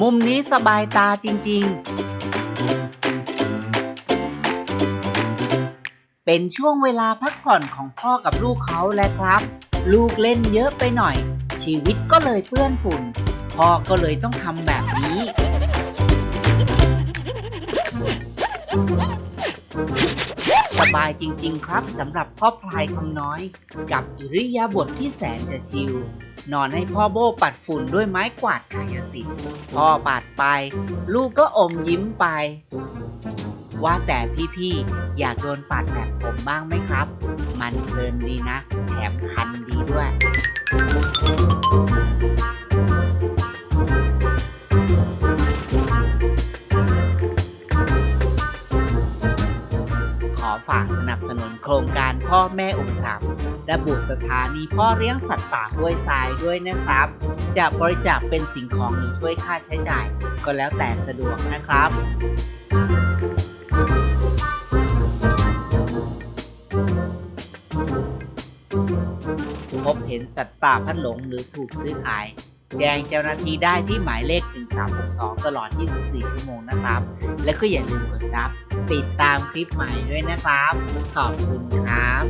มุมนี้สบายตาจริง ๆ เป็นช่วงเวลาพักผ่อนของพ่อกับลูกเขาแหละครับ ลูกเล่นเยอะไปหน่อย ชีวิตก็เลยเปื้อนฝุ่น พ่อก็เลยต้องทำแบบนี้ บายจริง ๆ ครับสำหรับพ่อพลายคำน้อย กับอิริยาบถที่แสนจะชิลนอนให้พ่อโบ้ปัดฝุ่นด้วยไม้กวาดกายสิทธิ์พ่อปัดไป ลูกก็อมยิ้มไป ว่าแต่พี่ๆ อยากโดนปัดแบบผมบ้างไหมครับ มันเพลินดีนะ แถมคันดีด้วย อฝากสนับสนุนโครงการพ่อแม่อุปถัมภ์ระบุสถานีพ่อเลี้ยงสัตว์ป่าห้วยทรายด้วยนะครับ จะบริจาคเป็นสิ่งของหรือช่วยค่าใช้จ่าย ก็แล้วแต่สะดวกนะครับพบเห็นสัตว์ป่าพัดหลงหรือถูกซื้อขาย แจ้งเจ้าหน้าที่ได้ที่หมายเลข 1362 ตลอด 24 ชั่วโมงนะครับ และก็อย่าลืมกดซับติดตามคลิปใหม่ด้วยนะครับ ขอบคุณครับ